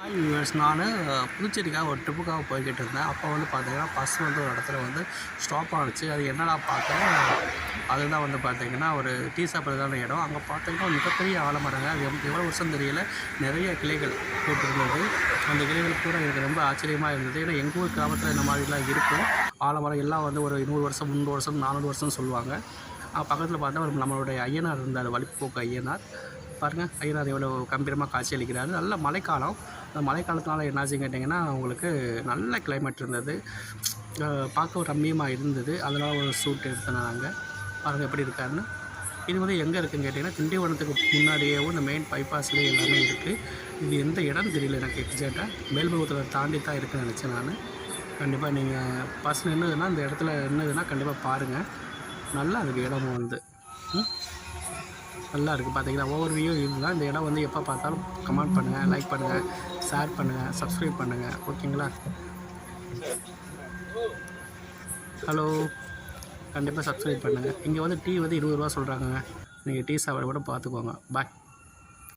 Hi viewers நான் புதுச்சேரிக்காக ஒரு ட்ரிப்புக்காக போய்கிட்டு இருந்தேன். அப்போ வந்து பார்த்தீங்கன்னா பஸ் வந்து ஒரு இடத்துல வந்து ஸ்டாப் ஆனுச்சு. அது என்னடா பார்த்தேன்? அதுதான் வந்து பார்த்தீங்கன்னா ஒரு டீ சாப்பிட்றதான இடம். அங்கே பார்த்தீங்கன்னா ஒரு மிகப்பெரிய ஆலமரங்க. அது எவ் எவ்வளோ வருஷம் தெரியல. நிறைய கிளைகள் போட்டிருந்தது. அந்த கிளைகள் கூட எனக்கு ரொம்ப ஆச்சரியமாக இருந்தது. ஏன்னா எங்கள் ஊர் கிராமத்தில் இந்த மாதிரிலாம் இருக்கும். ஆலமரம் எல்லாம் வந்து ஒரு நூறு வருஷம் முந்நூறு வருஷம் நானூறு வருஷம்னு சொல்லுவாங்க. பக்கத்தில் பார்த்தா ஒரு நம்மளுடைய ஐயனார் இருந்தார் வழிப்போக்கு ஐயனார். பாருங்கள் ஐயனார் எவ்வளோ கம்பீரமாக காட்சி அளிக்கிறாரு. நல்ல மழைக்காலம். அந்த மழைக்காலத்தினால என்னாச்சுன்னு கேட்டிங்கன்னா உங்களுக்கு நல்ல கிளைமேட் இருந்தது. பார்க்க ஒரு ரம்மியமாக இருந்தது. அதனால் ஒரு சூட் எடுத்தேன் நாங்கள் பாருங்கள் எப்படி இருக்காருன்னு. இது வந்து எங்கே இருக்குன்னு கேட்டிங்கன்னா திண்டிவனத்துக்கு முன்னாடியேவும் இந்த மெயின் பைபாஸ்லேயே எல்லாமே இருக்குது இது எந்த இடம் தெரியல எனக்கு எக்ஸாக்டாக மேல்புகத்தில் தாண்டி தான் இருக்குன்னு நினச்சேன் நான். கண்டிப்பாக நீங்கள் பஸ் நின்றுதுன்னா இந்த இடத்துல நின்றுதுன்னா கண்டிப்பாக பாருங்கள் நல்லா அதுக்கு இடமும் வந்து. ம்? நல்லா இருக்குது பார்த்தீங்கன்னா. ஒவ்வொரு வியூ இதுதான் இந்த இடம் வந்து எப்போ பார்த்தாலும் கமெண்ட் பண்ணுங்கள் லைக் பண்ணுங்கள் ஷேர் பண்ணுங்கள் சப்ஸ்கிரைப் பண்ணுங்கள் ஓகேங்களா ஹலோ கண்டிப்பாக சப்ஸ்கிரைப் பண்ணுங்கள் இங்கே வந்து டீ வந்து இருபது ரூபா சொல்கிறாங்க நீங்கள் டீ சாப்பிட கூட பார்த்துக்கோங்க. பாய்